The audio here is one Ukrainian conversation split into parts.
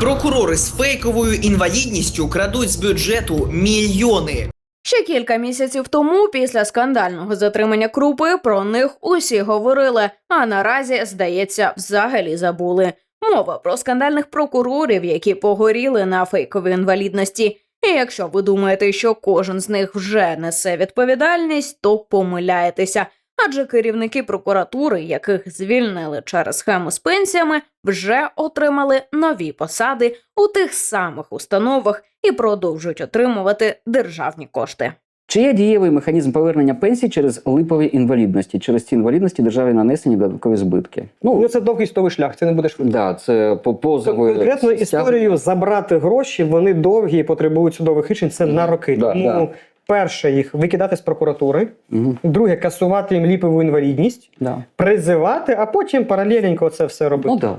Прокурори з фейковою інвалідністю крадуть з бюджету мільйони. Ще кілька місяців тому, після скандального затримання крупи, про них усі говорили, а наразі, здається, взагалі забули. Мова про скандальних прокурорів, які погоріли на фейковій інвалідності. І якщо ви думаєте, що кожен з них вже несе відповідальність, то помиляєтеся. Адже керівники прокуратури, яких звільнили через схему з пенсіями, вже отримали нові посади у тих самих установах і продовжують отримувати державні кошти. Чи є дієвий механізм повернення пенсій через липові інвалідності? Через ці інвалідності державі нанесені додаткові збитки. Ну, це довгий судовий шлях, це не буде швидко. да, це по позову Конкретну історію забрати гроші, вони довгі і потребують судових рішень. Це на роки. Да, Тому да. Перше їх викидати з прокуратури, Мгм, друге касувати їм ліпову інвалідність, да. призивати, а потім паралельненько це все робити. Ну да.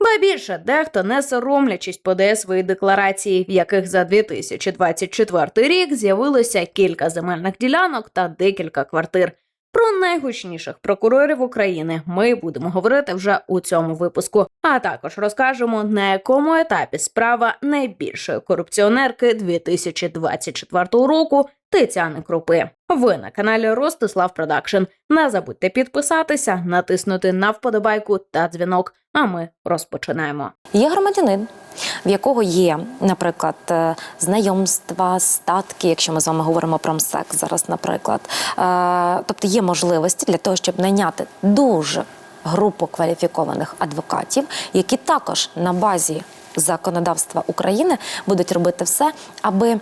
Ба більше дехто не соромлячись подає свої декларації, в яких за 2024 рік з'явилося кілька земельних ділянок та декілька квартир. Про найгучніших прокурорів України ми будемо говорити вже у цьому випуску. А також розкажемо на якому етапі справа найбільшої корупціонерки 2024 року Тетяни Крупи. Ви на каналі Ростислав Продакшн. Не забудьте підписатися, натиснути на вподобайку та дзвінок. А ми розпочинаємо. Є громадянин, в якого є, наприклад, е, знайомства, статки, якщо ми з вами говоримо про МСЕК зараз, наприклад. Е, Тобто є можливості для того, щоб найняти дуже групу кваліфікованих адвокатів, які також на базі законодавства України будуть робити все, аби е,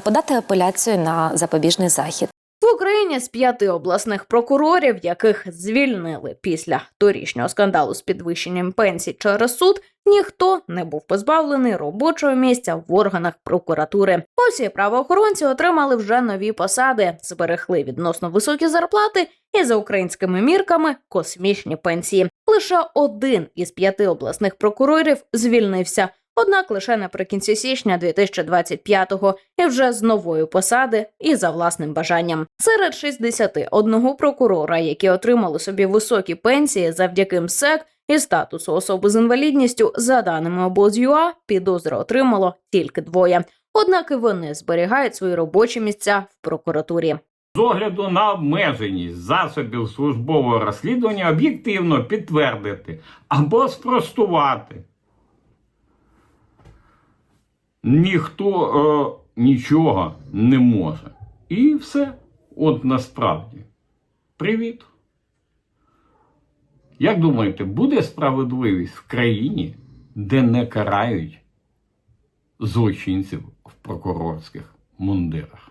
подати апеляцію на запобіжний захід. В Україні з п'яти обласних прокурорів, яких звільнили після торішнього скандалу з підвищенням пенсій через суд, ніхто не був позбавлений робочого місця в органах прокуратури. Усі правоохоронці отримали вже нові посади, зберегли відносно високі зарплати і за українськими мірками космічні пенсії. Лише один із п'яти обласних прокурорів звільнився. Однак лише наприкінці січня 2025-го і вже з нової посади і за власним бажанням. Серед 61 прокурора, які отримали собі високі пенсії завдяки МСЕК і статусу особи з інвалідністю, за даними обоз.ЮА, підозри отримало тільки двоє. Однак і вони зберігають свої робочі місця в прокуратурі. З огляду на обмеженість засобів службового розслідування об'єктивно підтвердити або спростувати. Ніхто е, нічого не може. І все. От насправді. Привіт. Як думаєте, буде справедливість в країні, де не карають злочинців в прокурорських мундирах?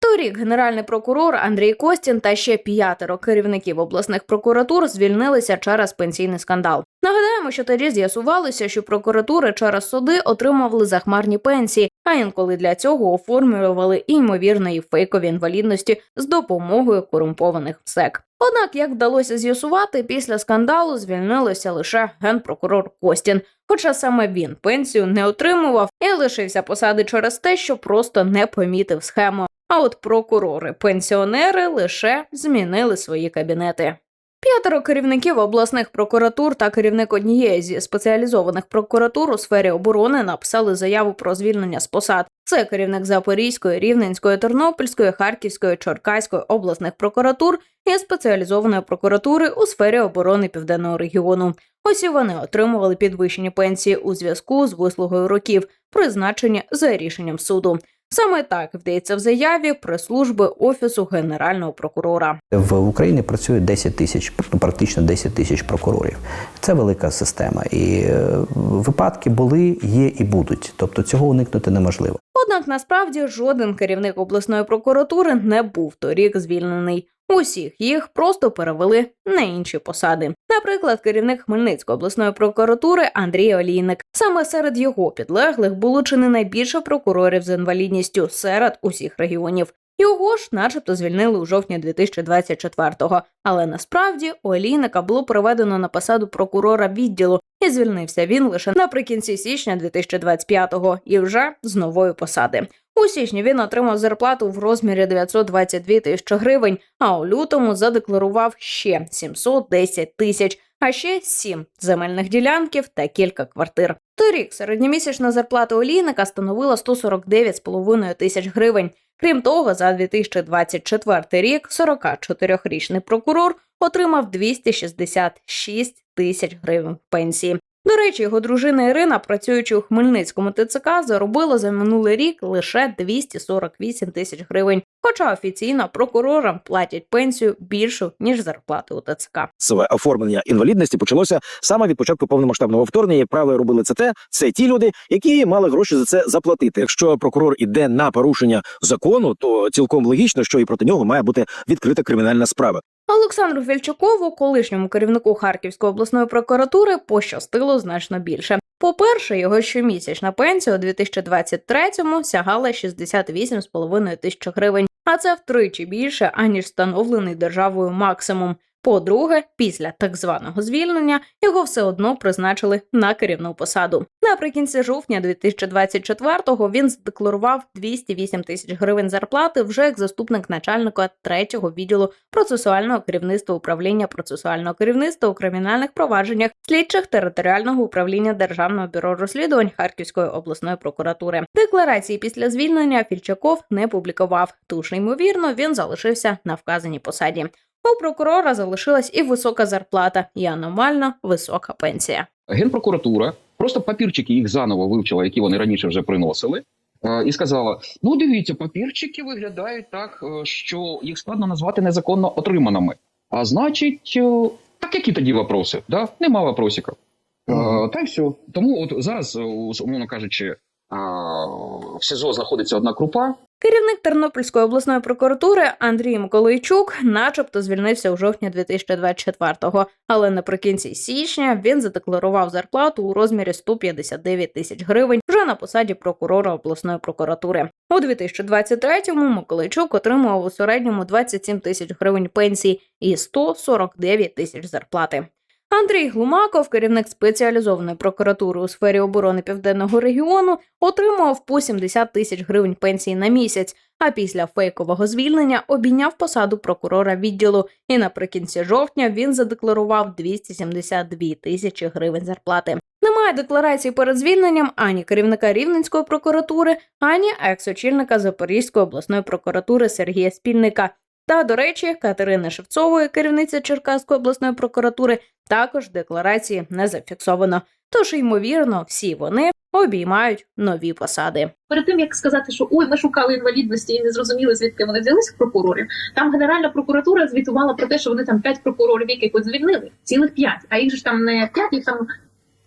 Торік генеральний прокурор Андрій Костін та ще п'ятеро керівників обласних прокуратур звільнилися через пенсійний скандал. Нагадаємо, що тоді з'ясувалося, що прокуратури через суди отримували захмарні пенсії, а інколи для цього оформлювали і ймовірної фейкові інвалідності з допомогою корумпованих СЕК. Однак, як вдалося з'ясувати, після скандалу звільнилося лише генпрокурор Костін. Хоча саме він пенсію не отримував і лишився посади через те, що просто не помітив схему. А от прокурори-пенсіонери лише змінили свої кабінети. П'ятеро керівників обласних прокуратур та керівник однієї зі спеціалізованих прокуратур у сфері оборони написали заяву про звільнення з посад. Це керівник Запорізької, Рівненської, Тернопільської, Харківської, Черкаської обласних прокуратур і спеціалізованої прокуратури у сфері оборони південного регіону. Усі вони отримували підвищені пенсії у зв'язку з вислугою років, призначені за рішенням суду. Саме так вдається в заяві прес-служби офісу генерального прокурора. В Україні працює 10 тисяч, ну, практично 10 тисяч прокурорів. Це велика система. І е, випадки були, є і будуть. Тобто цього уникнути неможливо. Однак насправді жоден керівник обласної прокуратури не був торік звільнений. Усіх їх просто перевели на інші посади. Наприклад, керівник Хмельницької обласної прокуратури Андрій Олійник. Саме серед його підлеглих було чи не найбільше прокурорів з інвалідністю серед усіх регіонів. Його ж, начебто, звільнили у жовтні 2024-го. Але насправді Олійника було проведено на посаду прокурора відділу, і звільнився він лише наприкінці січня 2025-го і вже з нової посади. У січні він отримав зарплату в розмірі 922 тисячі гривень, а у лютому задекларував ще 710 тисяч. а ще сім земельних ділянків та кілька квартир. Торік середньомісячна зарплата олійника становила 149,5 тисяч гривень. Крім того, за 2024 рік 44-річний прокурор отримав 266 тисяч гривень пенсії. До речі, його дружина Ірина, працюючи у Хмельницькому ТЦК, заробила за минулий рік лише 248 тисяч гривень. Хоча офіційно прокурорам платять пенсію більшу ніж зарплати у ТЦК. Своє оформлення інвалідності почалося саме від початку повномасштабного вторгнення. Як правило, робили це те. Це ті люди, які мали гроші за це заплатити. Якщо прокурор іде на порушення закону, то цілком логічно, що і проти нього має бути відкрита кримінальна справа. Олександру Фільчукову, колишньому керівнику Харківської обласної прокуратури, пощастило значно більше. По-перше, його щомісячна пенсія у 2023-му сягала 68,5 тисяч гривень, а це втричі більше, аніж встановлений державою максимум. По-друге, після так званого звільнення його все одно призначили на керівну посаду. Наприкінці жовтня 2024-го він задекларував 208 тисяч гривень зарплати вже як заступник начальника третього відділу процесуального керівництва управління процесуального керівництва у кримінальних провадженнях слідчих територіального управління Державного бюро розслідувань Харківської обласної прокуратури. Декларації після звільнення Фільчаков не публікував. Тож, ймовірно, він залишився на вказаній посаді. У прокурора залишилась і висока зарплата, і аномально висока пенсія. Генпрокуратура просто папірчики їх заново вивчила, які вони раніше вже приносили, е, і сказала: ну дивіться, папірчики виглядають так, е, що їх складно назвати незаконно отриманими. А значить, е, так які тоді вопроси? Да? Нема вопросиків. Е, Та й все. Тому от зараз, умовно кажучи, в СІЗО знаходиться одна крупа, Керівник Тернопільської обласної прокуратури Андрій Миколайчук, начебто, звільнився у жовтні 2024-го, але наприкінці січня він задекларував зарплату у розмірі 159 тисяч гривень вже на посаді прокурора обласної прокуратури. У 2023-му Миколайчук отримував у середньому 27 тисяч гривень пенсії і 149 тисяч зарплати. Андрій Глумаков, керівник спеціалізованої прокуратури у сфері оборони південного регіону, отримував по 70 тисяч гривень пенсії на місяць. А після фейкового звільнення обійняв посаду прокурора відділу. І наприкінці жовтня він задекларував 272 тисячі гривень зарплати. Немає декларації перед звільненням ані керівника Рівненської прокуратури, ані екс-очільника Запорізької обласної прокуратури Сергія Спільника. Та, до речі, Катерини Шевцової, керівниця Черкаської обласної прокуратури, також декларації не зафіксовано. Тож, ймовірно, всі вони обіймають нові посади. перед тим як сказати, що ой, ми шукали інвалідності і не зрозуміли, звідки вони взялися прокурорів. Там Генеральна прокуратура звітувала про те, що вони там п'ять прокурорів якихось звільнили, цілих п'ять. А їх ж там не п'ять, їх там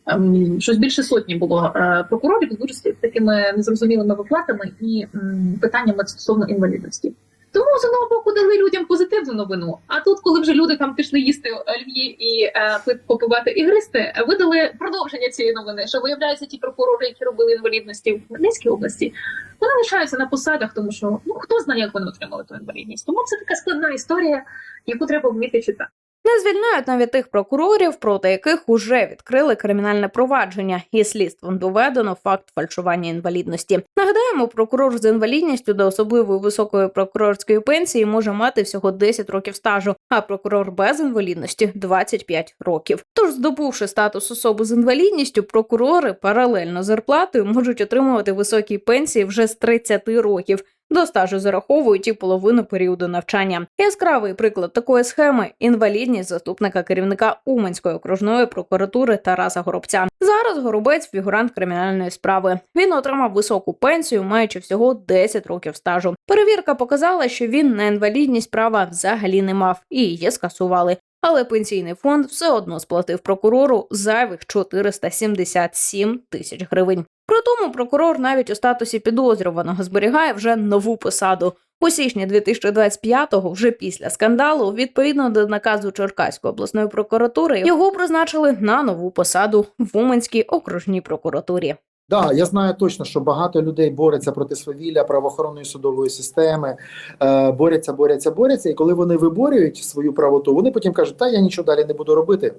ем, щось більше сотні було е, прокурорів з дуже такими незрозумілими виплатами і м, питаннями стосовно інвалідності. Тому з одного боку дали людям позитивну новину. А тут, коли вже люди там пішли їсти льві і е, попивати і гристи, видали продовження цієї новини, що виявляються ті прокурори, які робили інвалідності в Хмельницькій області, вони лишаються на посадах, тому що ну хто знає, як вони отримали ту інвалідність. Тому це така складна історія, яку треба вміти читати. Не звільняють навіть тих прокурорів, проти яких уже відкрили кримінальне провадження, і слідством доведено факт фальшування інвалідності. Нагадаємо, прокурор з інвалідністю до особливої високої прокурорської пенсії може мати всього 10 років стажу, а прокурор без інвалідності 25 років. Тож, здобувши статус особи з інвалідністю, прокурори паралельно зарплатою можуть отримувати високі пенсії вже з 30 років. До стажу зараховують і половину періоду навчання. Яскравий приклад такої схеми інвалідність заступника керівника Уманської окружної прокуратури Тараса Горобця. Зараз Горобець фігурант кримінальної справи. Він отримав високу пенсію, маючи всього 10 років стажу. Перевірка показала, що він на інвалідність права взагалі не мав і її скасували. Але пенсійний фонд все одно сплатив прокурору зайвих 477 тисяч гривень. При тому прокурор навіть у статусі підозрюваного зберігає вже нову посаду. У січні 2025-го, вже після скандалу, відповідно до наказу Черкаської обласної прокуратури, його призначили на нову посаду в Уманській окружній прокуратурі. Да, я знаю точно, що багато людей борються проти свавілля правоохоронної судової системи, е, борються, борються, борються. І коли вони виборюють свою правоту, вони потім кажуть, та я нічого далі не буду робити.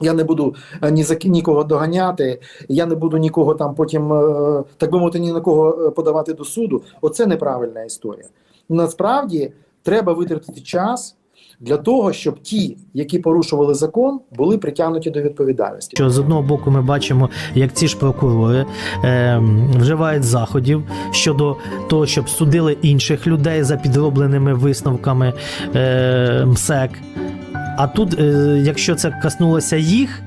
Я не буду е, ні за нікого доганяти, я не буду нікого там потім, е, так би мовити, ні на кого е, подавати до суду. Оце неправильна історія. Насправді треба витратити час для того, щоб ті, які порушували закон, були притягнуті до відповідальності. Що з одного боку ми бачимо, як ці ж прокурори е, вживають заходів щодо того, щоб судили інших людей за підробленими висновками е, МСЕК. А тут, е, якщо це коснулося їх,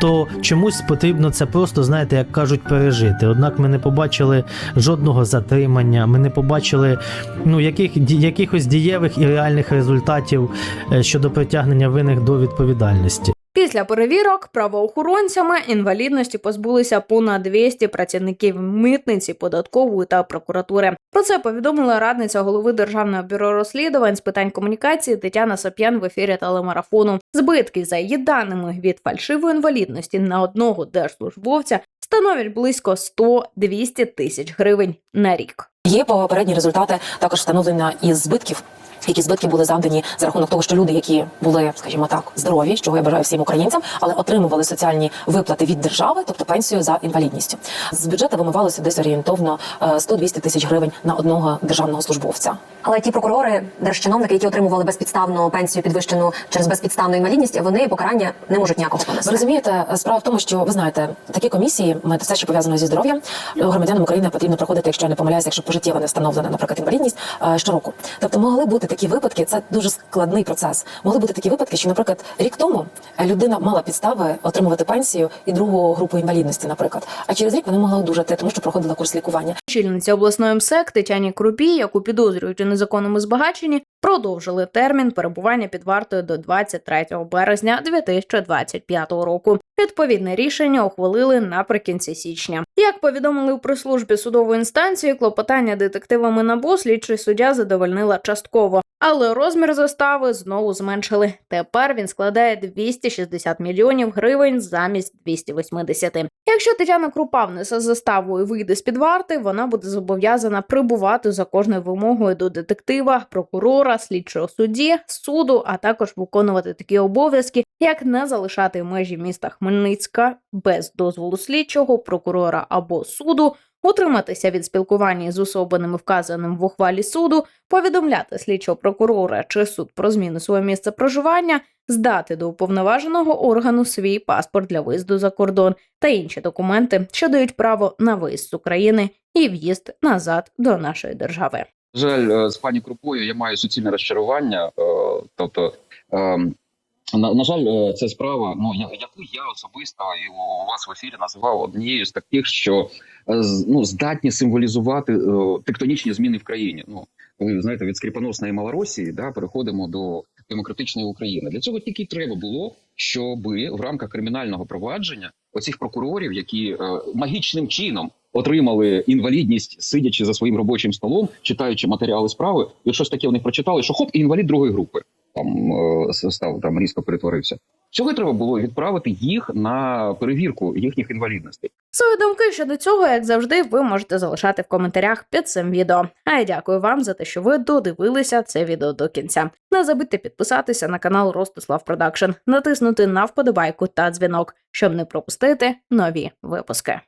то чомусь потрібно це просто, знаєте, як кажуть, пережити. Однак ми не побачили жодного затримання, ми не побачили ну, яких, якихось дієвих і реальних результатів е, щодо притягнення винних до відповідальності. Після перевірок правоохоронцями інвалідності позбулися понад 200 працівників митниці, податкової та прокуратури. Про це повідомила радниця голови Державного бюро розслідувань з питань комунікації Тетяна Сап'ян в ефірі телемарафону. Збитки за її даними від фальшивої інвалідності на одного держслужбовця становлять близько 100-200 тисяч гривень на рік. Є попередні результати також встановлення із збитків. Які збитки були завдані за рахунок того, що люди, які були, скажімо так, здорові, чого я бажаю всім українцям, але отримували соціальні виплати від держави, тобто пенсію за інвалідністю. З бюджету вимивалося десь орієнтовно е, 100-200 тисяч гривень на одного державного службовця. Але ті прокурори, держчиновники, які отримували безпідставну пенсію підвищену через безпідставну інвалідність, вони покарання не можуть ніякого Ви розумієте, справа в тому, що ви знаєте, такі комісії, ми все, що пов'язано зі здоров'ям, громадянам України потрібно проходити, якщо я не помиляюся, якщо пожиттєво не встановлена, наприклад, інвалідність е, щороку. Тобто могли бути такі випадки, це дуже складний процес. Могли бути такі випадки, що, наприклад, рік тому людина мала підстави отримувати пенсію і другу групу інвалідності, наприклад. А через рік вона могла одужати, тому що проходила курс лікування. Очільниці обласної МСЕК Тетяні Крупі, яку підозрюють у незаконному збагаченні, продовжили термін перебування під вартою до 23 березня 2025 року. Відповідне рішення ухвалили наприкінці січня. Як повідомили у прислужбі судової інстанції, клопотання детективами НАБУ слідчий суддя задовольнила частково, але розмір застави знову зменшили. Тепер він складає 260 мільйонів гривень замість 280. Якщо Тетяна Крупа внесе заставу і вийде з під варти, вона буде зобов'язана прибувати за кожною вимогою до детектива, прокурора, слідчого судді, суду, а також виконувати такі обов'язки, як не залишати межі міста Хмельницька без дозволу слідчого, прокурора або суду. Утриматися від спілкування з особами, вказаним в ухвалі суду, повідомляти слідчого прокурора чи суд про зміну свого місця проживання, здати до уповноваженого органу свій паспорт для виїзду за кордон та інші документи, що дають право на виїзд з України і в'їзд назад до нашої держави. Жаль, е, з пані Крупою я маю суцільне розчарування. е, Тобто, ем, на, на жаль, це справа, ну яку я особисто і у вас в ефірі називав однією з таких, що е, ну здатні символізувати е, тектонічні зміни в країні. Ну ви знаєте, від скріпоносної Малоросії да переходимо до демократичної України. Для цього тільки треба було, щоби в рамках кримінального провадження оцих прокурорів, які е, магічним чином отримали інвалідність, сидячи за своїм робочим столом, читаючи матеріали справи, і щось таке вони прочитали, що хоп, і інвалід другої групи там е, став там різко перетворився. Цього треба було відправити їх на перевірку їхніх інвалідностей. Свої думки щодо цього, як завжди, ви можете залишати в коментарях під цим відео. А я дякую вам за те, що ви додивилися це відео до кінця. Не забудьте підписатися на канал Ростислав Продакшн, натиснути на вподобайку та дзвінок, щоб не пропустити нові випуски.